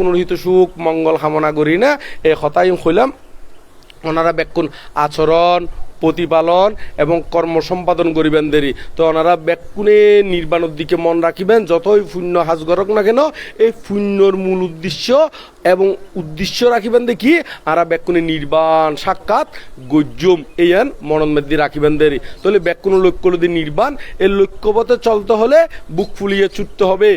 বেকুনের রহিত সুখ, মঙ্গল কামনা করি না। এই কথাই কইলাম। ওনারা বেকুন আচরণ, প্রতিপালন এবং কর্ম সম্পাদন করিবেন দেরি। তো ওনারা ব্যাকুণে নির্বাণের দিকে মন রাখিবেন। যতই পুণ্য হাজ করক না কেন, এই পুণ্যর মূল উদ্দেশ্য এবং উদ্দেশ্য রাখিবেন দেখি, আর বেকুনে নির্বাণ, সাক্ষাৎ, গজ্জম এইয়ান মনন মেদি রাখিবেন দেরি। তাহলে বেকুন লক্ষ্য যদি নির্বাণ এর লক্ষ্যপথে চলতে হলে বুক ফুলিয়ে ছুটতে হবে।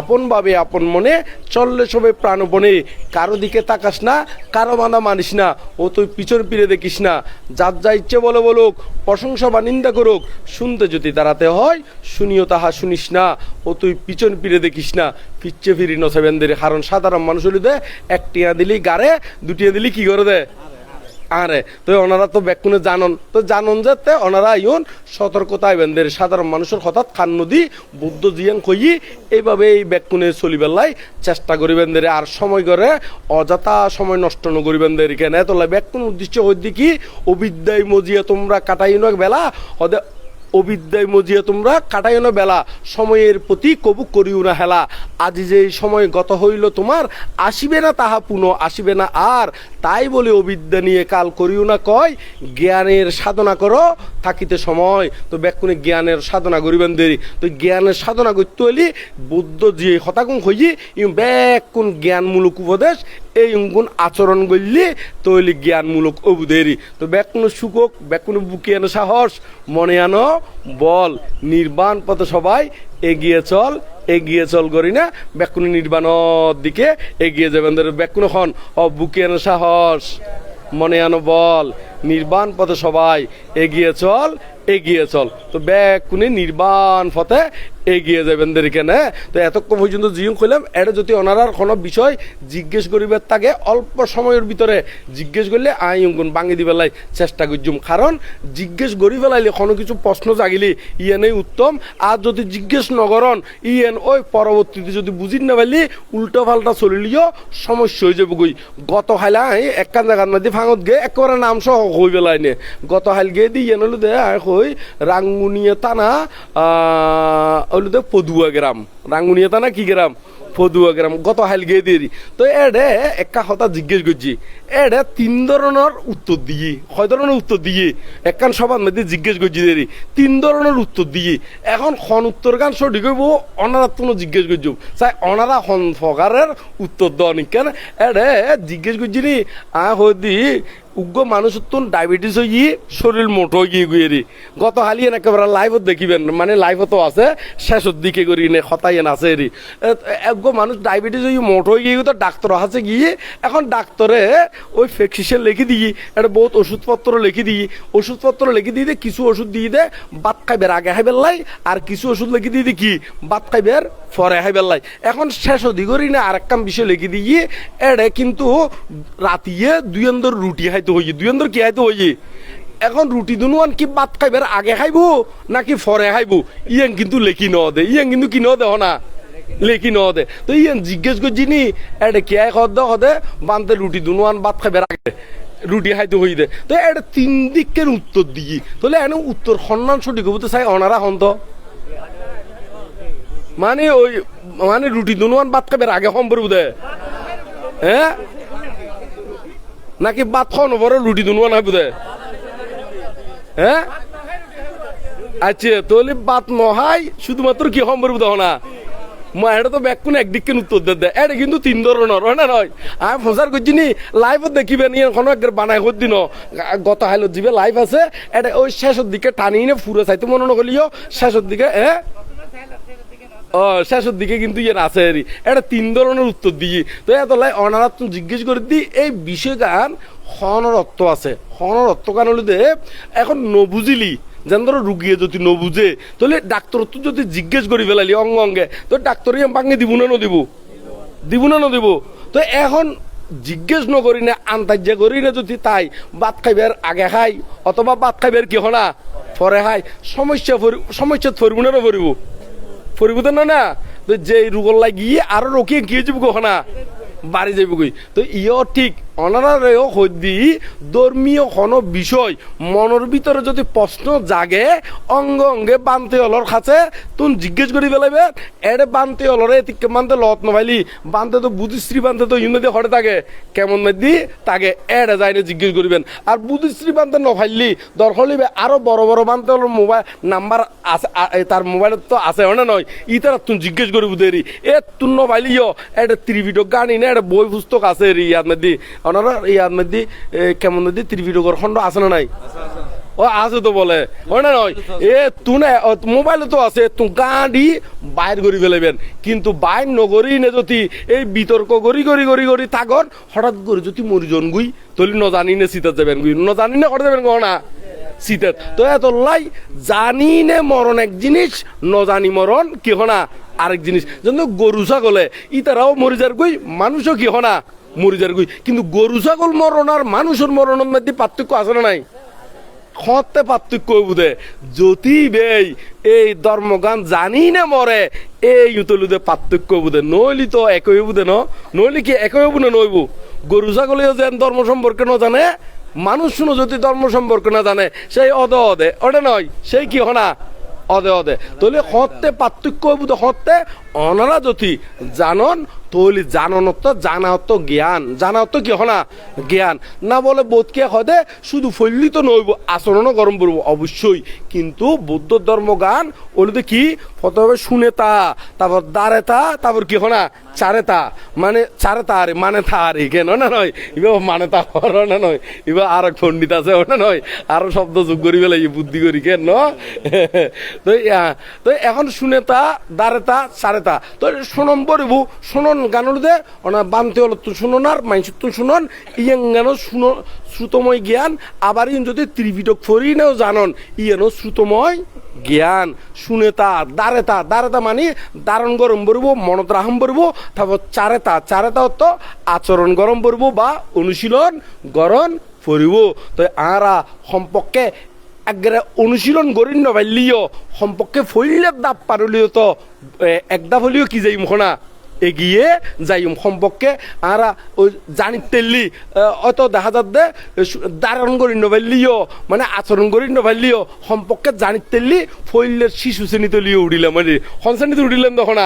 আপন ভাবে আপন মনে, চললে সবে প্রাণপণে কারও দিকে তাকাস না, কারও মানা মানিস না, ও তুই পিছন ফিরে দেখিস না। যার যা ইচ্ছে বলো বলুক, প্রশংসা বা নিন্দা করুক, শুনতে যদি দাঁড়াতে হয়, শুনিও তাহা শুনিস না, ও তুই পিছন ফিরে দেখিস না। পিচ্ছে ফিরি নসেবেন্দের কারণ সাধারণ মানুষ হলিতে একটিয়া দিলি গাড়ে, দুটিয়া দিলি কি করে দেয় আরে, তো ওনারা তো বেকুনে জানন। তো জানন যে তে ওনারা ইউন সতর্কতা আইবেনদের সাধারণ মানুষের হঠাৎ খান নদী বুদ্ধ জিয়াং কই এইভাবে এই বেকুনে চলিবেলাই চেষ্টা করিবেন দের। আর সময় করে অযথা সময় নষ্ট ন করিবেন দের। কেন? তোলা বেকুন উদ্দেশ্য হইতে কি? অবিদ্যায় মজিয়া তোমরা কাটাইন বেলা, হদে অবিদ্যায় মজিয়া তোমরা কাটাইও না বেলা। সময়ের প্রতি কবু করিও না হেলা। আজ যে সময় গত হইল তোমার, আসিবে না তাহা পুনঃ, আসিবে না আর। তাই বলে অবিদ্যা নিয়ে কাল করিও না কয়। জ্ঞানের সাধনা করো থাকিতে সময়, তো ব্যাকুনে জ্ঞানের সাধনা করিবেন দেরি। তো জ্ঞানের সাধনা করতে হইলি বুদ্ধ যে হতাকুং হইয়ে ইম ব্যাকুন জ্ঞানমূলক উপদেশ, এই গুণ আচরণ করলে তৈলি জ্ঞানমূলক অবুদেরি তো ব্যাকুন সুকক ব্যাকুন বুকে আনো সাহস, মনে আনো বল, নির্বাণ পথে সবাই এগিয়ে চল এগিয়ে চল করি না ব্যাকুন নির্বাণর দিকে এগিয়ে যাবেন ব্যাকুন খন ও বুকে আনো সাহস। মনে আনো বল, নির্বাণ পথে সবাই এগিয়ে চল এগিয়ে চল। তো ব্যাগ কোনে নির্বাণ পথে এগিয়ে যাবেন কেন তো এতক্ষণ পর্যন্ত জিও কইলাম, এটা যদি ওনারার কোনো বিষয় জিজ্ঞেস করিবার তাকে অল্প সময়ের ভিতরে জিজ্ঞেস করলে আই অঙ্কন বাঙি দিবেলাই চেষ্টা করছুম কারণ জিজ্ঞেস করি ফেলাইলে কোনো কিছু প্রশ্ন জাগিলি ইয়েনেই উত্তম। আর যদি জিজ্ঞেস নগরন ইয়েন ওই পরবর্তীতে যদি বুঝিন না পারলি উল্টো পাল্টা চলিলিও সমস্যা হয়ে যাবে গই গত হাইলা একখান জায়গার মধ্যে ফাঙত গে, একেবারে নাম সহ হই পেলাই নে। গত হাইল গে দি ইয়েন হলো দে হই রাঙ্গুনিয়া টানা হলো দে পদুয়া গ্রাম। রাঙ্গুনিয়া টানা কি গ্রাম? পদুয়া গ্রাম। গত হাইল গে দিয়ে তো এডে একা কথা জিজ্ঞেস করছি এডে তিন ধরনের উত্তর দিয়ে কয় ধরনের উত্তর দিয়ে। একখান সবার মধ্যে জিজ্ঞেস করছি দেরি তিন ধরনের উত্তর দিয়ে। এখন খন উত্তর গান সঠিক হইব অনারা কোনো জিজ্ঞেস করছি চাই অনারা হন ফকারের উত্তর দেওয়া নি কেন এডে জিজ্ঞেস করছি নি আ হদি উগ্র মানুষের তো ডায়াবেটিস হয়ে গিয়ে শরীর মোটো গিয়ে গুয়ে রি। গত হালিয়ে একেবারে লাইভত দেখিবেন মানে লাইভত আছে শেষের দিকে করি নে হতাইয়েন আছে এরি একগ মানুষ ডায়াবেটিস হয়ে মোটো হয়ে গিয়ে তো ডাক্তার আছে গিয়ে এখন ডাক্তারে ওই ফেক্সিসেন লিখে দিয়ে একটা বহুত ওষুধপত্র লিখে দিয়ে। ওষুধপত্র লিখে দিয়ে কিছু ওষুধ দিয়ে দে বাত খাইবের আগে খাইবের লাই আর কিছু ওষুধ লিখে দিয়ে কি বাত খাইবের পরে খাইবের লাই এখন শেষ দিগরি না আর একটা বিষয় লিখে দিয়ে এড়ে কিন্তু রাতিয়ে দুই রুটি খাইতে হইয়ে দুই অন্দর কি খাইতে হইয়ে? এখন রুটি দুনুয়ান কি ভাত খাইবার আগে খাইবো, নাকি পরে খাইবো? ইয়েন কিন্তু লেখি ন দে, ইয়েন কিন্তু কি ন দেহ না লেখি ন দে। তো ইয়েন জিজ্ঞেস করছি নি এটা কে খদ হদে বানতে রুটি দুনুয়ান ভাত খাইবার আগে রুটি খাইতে হই দে। তো এটা তিন দিকের উত্তর দিই। তাহলে এনে উত্তর সন্মান সঠিক হব তো চাই, অনারা হন্ত মানে ওই মানে রুটি দুনুয়ান ভাত খাইবার আগে সম্পর্ক দে। হ্যাঁ? নাকি ভাত খাওয়ানো পরে রুটি দুনুয়ান খাইব দে হ্যাঁ আচ্ছা তাহলে বাত নহাই শুধুমাত্র কি সম্পর্ক দেহ না। মা এটা তো ব্যাক কোন একদিকে উত্তর দে দেয় এটা কিন্তু তিন ধরনের হয় না নয় আমি প্রচার করছি নি লাইভত দেখিবেন ইয়ে কোনো একবার বানাই হত দিন। গত হাইলত দিবে লাইভ আছে এটা ওই শেষের দিকে টানি নে ফুরে চাইতে মনে নকলিও শেষের দিকে হ্যাঁ ও, শেষের দিকে কিন্তু ইয়ে আছে এরি এটা তিন ধরনের উত্তর দিয়ে তো এত লাই অনারাত জিজ্ঞেস করে দি, এই বিষয় গান হনরত্ব আছে। হনরত্ব গান হলে দে, এখন নবুঝিলি যেন ধরো রুগিয়ে যদি নবুঝে তাহলে ডাক্তার যদি জিজ্ঞেস করি ফেলালি অঙ্গ অঙ্গে, তো ডাক্তারই বাঙে দিব না নদিব? দিব না নদিব? তো এখন জিজ্ঞেস নকরি না আন্তাজ্যা করি না যদি তাই, ভাত খাইবার আগে খাই, অথবা ভাত খাইবার কি হনা? পরে খাই। সমস্যা সমস্যাত ফরিব না ফরিব? ফরিব তো না না। তো যে রোগর লাগিয়ে আরও রকিয়ে গিয়ে যাব কখনা, বাড়ি যাব গই তো ইও ঠিক অনারারেও হদ্দি ধর্মীয় কোনো বিষয় মনের ভিতরে যদি প্রশ্ন জাগে, অঙ্গ অঙ্গে বানতে অলর কাছে তুন জিজ্ঞেস করি পেলাইবে এড়ে বানতে অলরে এতিকে বানতে লত নভাইলি বানতে তো বুদ্ধিশ্রী বানতে তো ইউনিতে হরে থাকে কেমন মেদি তাকে এড়ে যাইনে জিজ্ঞেস করিবেন আর বুদ্ধিশ্রী বানতে নভাইলি দর হলিবে আরও বড় বড় বানতে হলো মোবাইল নাম্বার আছে তার মোবাইলত তো আছে হয় না নয় ই তারা তুন জিজ্ঞেস করি বুদেরি এ, তুন নভাইলিও এটা ত্রিভিডিও গানি না এটা বই পুস্তক আছে রে ইয়াদ মেদি ওনারা ইয়াদ মেদি এ, কেমন মেদি ত্রিভিডিওর খণ্ড আছে না নাই? ও আছে তো বলে। হয় না নয়? এ তুনে মোবাইলে তো আছে তু গাড়ি বাইর করি ফেলেবেন কিন্তু বাইর নগরী নে যদি এই বিতর্ক করি করি করি করি থাকন হঠাৎ করে যদি মরিজন গুই তলি ন জানি নে শীতের যাবেন গুই। ন জানি না করে যাবেন না? শীতের তো এত লাই জানি নে মরণ এক জিনিস ন জানি মরণ কি হনা আরেক জিনিস। যেন গরু ছাগলে ইতারাও মরি যার গুই মানুষও কি হনা মরি যার কিন্তু গরু ছাগল মরণ আর মানুষের মরণের মধ্যে পার্থক্য আছে না নাই? খতে পার্থক্য বুধে যদি বেই, এই ধর্মগান জানি না মরে, এই উতলুদে পার্থক্য বুধে নইলি তো একই বুধে ন? নইলি কি একই বুনে নইব? গরু ছাগলেও যেন ধর্ম সম্পর্কে ন জানে, মানুষ শুনো যদি ধর্ম সম্পর্কে না জানে, সেই অদে অদে ওটা নয়, সেই কি হনা? অদে অদে তাহলে হতে পার্থক্য বুধে হতে অনারা যদি জানন, তৈলি জাননত জানাত জ্ঞান। জানাত কি হনা? জ্ঞান। না বলে বোধকে হদে? শুধু ফল্লি তো নইব আচরণও গরম পড়ব, অবশ্যই। কিন্তু বৌদ্ধ ধর্ম গান ওগুলোতে কি? প্রথমে শুনে তা তারপর দাঁড়ে তা তারপর কি হনা? চারে তা মানে চারে তা আরে মানে তা আরে, কেন না নয়? এবার মানে তা হর না নয়? এবার আর এক পণ্ডিত আছে ওটা নয়? আরও শব্দ যোগ করি বেলা বুদ্ধি করি, কেন? ন? তো তো এখন শুনে তা দাঁড়ে তা চারে তা। তো শোনন পড়িব শোনন গানুর দে ওনা বানতে হলো শুনন আর মাইন্স তো শুনন ইয়েন গানো শুনো শ্রুতময় জ্ঞান, আবার ইন যদি ত্রিপিটক ফরি নেও জানন, ইয়েনো শ্রুতময় জ্ঞান। শুনে তা দাঁড়ে তা দাঁড়ে তা মানে দারণ গরম পড়ব মনত রাহম পড়ব তারপর চারে তা চারে তা তো আচরণ গরম পড়ব বা অনুশীলন গরম পড়ব তো আরা সম্পর্কে একবারে অনুশীলন করি নবাইলিও সম্পর্কে ফইলে দাপ পারলিও তো এ, এক দাপ হলিও কি যাই মুখনা এগিয়ে যাই সম্পর্কে আর ওই জানি তেললি অত দেখা যাত দে দারণ করি নবাইলিও মানে আচরণ করি নবাইলিও সম্পর্কে জানি তেললি ফইলের শিশু শ্রেণি তলিও উঠিলাম মানে হন শ্রেণীতে উঠিলাম তখন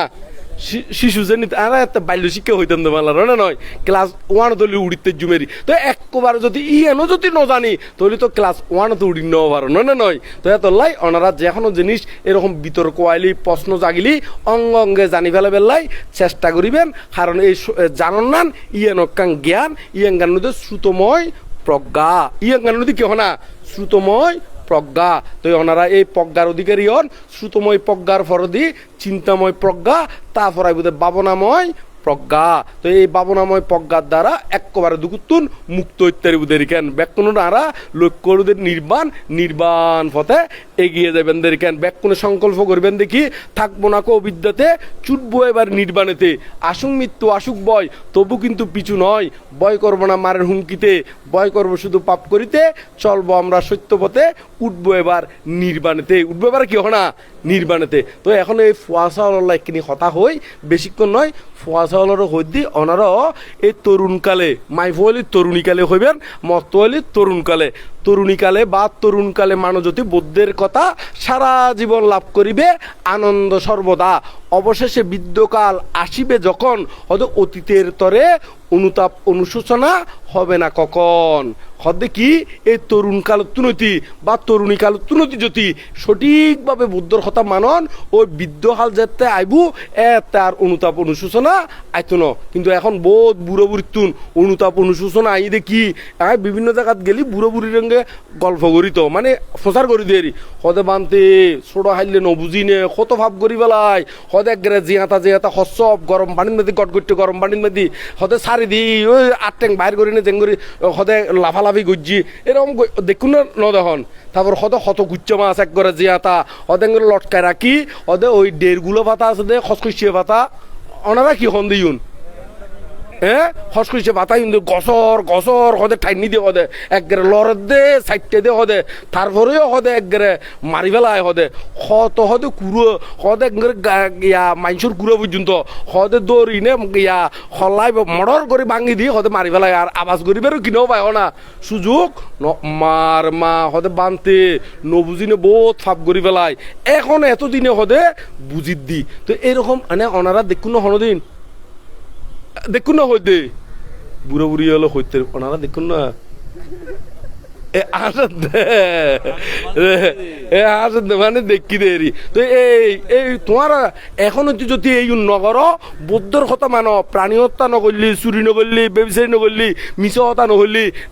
শিশু শ্রেণি আর একটা বাল্য শিক্ষা হইতাম তো মালার না নয়? ক্লাস ওয়ান তলি উড়িতে জুমেরি। তো একবার যদি ই এনো যদি ন জানি, তাহলে তো ক্লাস ওয়ান তো উড়ি নেওয়া পারো না না নয়? তো এত লাই ওনারা যে কোনো জিনিস এরকম বিতর্ক আইলি, প্রশ্ন জাগিলি, অঙ্গ অঙ্গে জানি ফেলে বেলাই চেষ্টা করিবেন, কারণ এই জানন নান ইয়ে নকাং জ্ঞান ইয়েন গান নদী শ্রুতময় প্রজ্ঞা। ইয়েন গান নদী কি হনা শ্রুতময় প্রজ্ঞা। তো ওনারা এই প্রজ্ঞার অধিকারী হন, শ্রুতময় প্রজ্ঞার ফরদি, চিন্তাময় প্রজ্ঞা, তারপর আইবুদে ভাবনাময় প্রজ্ঞা। তো এই বাবনাময় প্রজ্ঞার দ্বারা একেবারে দুকুতুন মুক্ত ইত্যাদি বুদের কেন? ব্যাকুণ দ্বারা লক্ষ্যদের নির্বাণ নির্বাণ পথে এগিয়ে যাবেন দের কেন? ব্যাকুণে সংকল্প করবেন দেখি, থাকব না কো বিদ্যাতে ছুটবো এবার নির্বাণেতে। আসুক মৃত্যু, আসুক বয়, তবু কিন্তু পিছু নয়। বয় করব না মারের হুমকিতে, বয় করব শুধু পাপ করিতে, চলবো আমরা সত্য পথে উঠবো এবার নির্বাণেতে। উঠবো এবার কি হনা? নির্বাণেতে। তো এখন এই ফুয়াশা হল্লা একখিনি হতা হই বেশিক্ষণ নয় ফুয়াশা হলের হইদি অনারও এই তরুণকালে মাইফুয়ালি তরুণীকালে হইবেন মতোয়ালি তরুণকালে তরুণীকালে বা তরুণকালে মানজ্যোতি বুদ্ধের কথা সারা জীবন লাভ করিবে আনন্দ সর্বদা অবশেষে বৃদ্ধকাল আসিবে যখন, হয়তো অতীতের তরে অনুতাপ, অনুশোচনা হবে না কখন। হদে কি এই তরুণ কাল তুনতি বা তরুণী তুনতি যদি সঠিকভাবে বুদ্ধর কথা মানন, ওই বৃদ্ধকাল যেতে আইবু, এ তার অনুতাপ অনুশোচনা আইতো ন। কিন্তু এখন বহুত বুড়ো তুন অনুতাপ অনুশোচনা আই দেখি আমি বিভিন্ন জায়গাত গেলি বুড়ো বুড়ির রঙে গল্প করি তো মানে প্রচার করি দিয়ে হদে বানতে ছোট হাইলে নবুঝি নে, কত ভাব করি বেলাই। হদে একবারে জিয়াতা জিয়াতা হসব গরম পানির মধ্যে গট গরম পানির মধ্যে। হদে সারি দি, ওই আট ট্যাং বাইর করি নে, জেং করি, হদে লাফালাফি গুজি এরকম দেখুন না, ন দেখুন। তারপর হদে হত গুচ্ছ মাছ এক করে জিয়াতা হদে করে লটকায় রাখি ওদের ওই ডেরগুলো পাতা আছে দে খসখসিয়ে পাতা ওনারা কি হন দিউন? হ্যাঁ হস কইছে, বাতাই কিন্তু গছর গছর হদে ঠাইনি দিয়ে হদে। একগেরে লড়ত দে সাইডতে দে, হদে। তারপরেও হদে একগেরে মারি ফেলায়, হদে। হত হদে কুড়ো হদে একগেরে ইয়া, মাইনসুর কুড়ো পর্যন্ত। হদে দৌড়ি নে, ইয়া হলাই মডর করে ভাঙি দিয়ে হদে মারি ফেলায়। আর আবাজ করিবারও কিনেও পায় না। সুযোগ? মার মা, হদে বানতে নবুজিনে বহুত ফাপ করি ফেলায়। এখন এতদিনে হদে বুঝিত দি। তো এরকম মানে ওনারা দেখুন হনদিন। দেখুন না হইতে। বুড়ো বুড়ি হলো হইতে ওনারা দেখুন না। মানে এই এই যদি কথা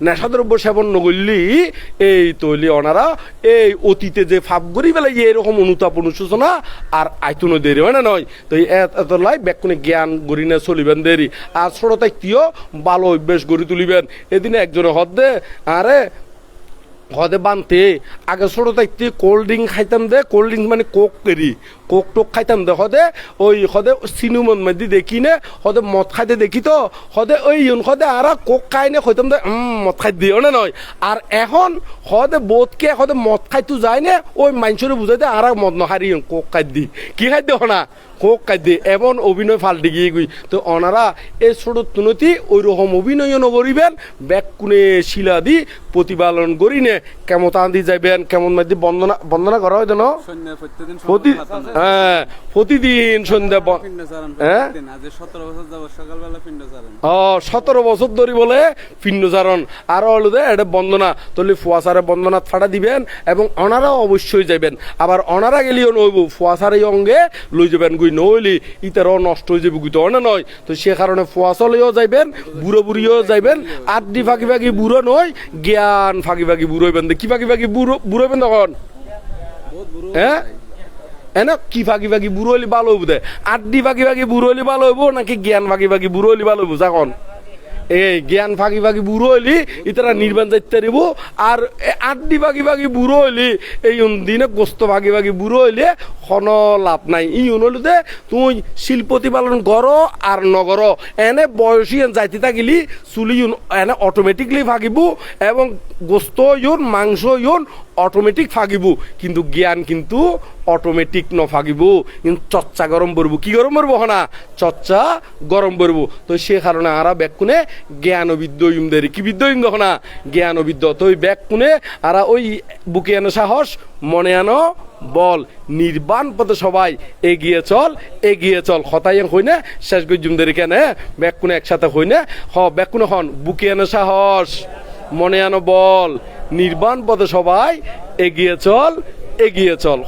নেশাদ্রব্য সেবন নগরলি এই তৈলি ওনারা এই অতীতে যে ফাপ করি বেলা এরকম অনুতাপ অনুশোচনা আর আইতুনো দেরি, হয় না নয়? তো এত- লাই ব্যাকুনে জ্ঞান গড়ি না চলিবেন দেরি। আর ছোটতাই কিয় ভালো অভ্যেস গড়ি তুলিবেন। এদিনে একজনে হদ দে, আরে হদে বানতে আগে ছোটো থাকতে কোল্ড ড্রিঙ্ক খাইতাম দে কোল্ড ড্রিঙ্ক মানে কোক করি। কোক টোক খাইতাম দে হদে ওই হদে সিনেমন মধ্যে দেখি নে সদে মদ খাইতে দেখি তো সদে ওই ইউন সদে আর কোক খাই নে খাইতাম দে মদ খাই দিও না নয়। আর এখন হদে বোধকে হদে মদ খাইতো যায় নে ওই মানুষের বুঝাই দে আর মদ নহারি কোক খাই দি। কি খাই দিও না? কোক খাই দি। এমন অভিনয় ফাল্টে গিয়ে গই। তো ওনারা এই ছোট তুনতি ওই রকম অভিনয় নকরিবেন ব্যাক কোনে শিলা দি প্রতিপালন করি নে। কেমন তান দি যাইবেন কেমন মাদি বন্দনা বন্দনা করা হয় না? প্রতি সকালবেলা পাতানো। হ্যাঁ প্রতিদিন সন্ধ্যা হ্যাঁ? ও সতেরো বছর ধরে বলে পিণ্ডচারণ আর হলো দে এটা বন্দনা। তলি ফুয়াশারে বন্দনা ফাটা দিবেন এবং অনারা অবশ্যই যাবেন আবার অনারা গেলিও নইব ফুয়াশার এই অঙ্গে লই যাবেন গুই নইলি। ইতারও নষ্ট হয়ে যাবে গুই তো অনে নয়। তো সে কারণে ফুয়াশলেও যাইবেন বুড়ো বুড়িও যাইবেন। আড্ডি ফাঁকি ফাঁকি বুড়ো নয় জ্ঞান ফাঁকি ফাঁকি বুড়ো হইবেন। কি ফাঁকি ফাঁকি বুড়ো বুড়ো হইবেন তখন? হ্যাঁ? এনে কি ফাঁকি ফাঁকি বুড়ো হলি ভালো হইব দে? আড্ডি ফাঁকি ফাঁকি বুড়ো হলি ভালো হইব নাকি জ্ঞান ফাঁকি ফাঁকি বুড়ো হলি ভালো হইব? যখন এই জ্ঞান ফাঁকি ফাঁকি বুড়ো হইলি ইতারা নির্বাণ যাইতে দিব আর আড্ডি ফাঁকি ফাঁকি বুড়ো হইলি এই দিনে গোস্ত ফাঁকি ফাঁকি বুড়ো হইলে কোন লাভ নাই। ই হলো দে, তুই শিল্প প্রতিপালন কর আর নগর। এনে বয়সী যাইতে থাকিলি, চুলি এনে অটোমেটিকলি ভাগিব, এবং গোস্ত ইউন মাংস ইউন অটোমেটিক ফাগিব। কিন্তু জ্ঞান কিন্তু অটোমেটিক নফাকিব কিন্তু চর্চা গরম করব। কি গরম করব হনা? চর্চা গরম করব। তো সে কারণে আরা ব্যাকুনে জ্ঞান বিদ্য ইমদের। কি বিদ্য ইম না জ্ঞান বিদ্য তো ওই ব্যাকুনে আরা ওই বুকে আনো সাহস, মনে আনো বল। নির্বাণ পথে সবাই এগিয়ে চল এগিয়ে চল। হতাই হই না শেষ গজ্জুমদের কেন ব্যাকুনে একসাথে হই না হ, ব্যাকুনে হন, বুকে আনো সাহস। মনে আনো বল নির্বাণ পথে সবাই এগিয়ে চল এগিয়ে চল।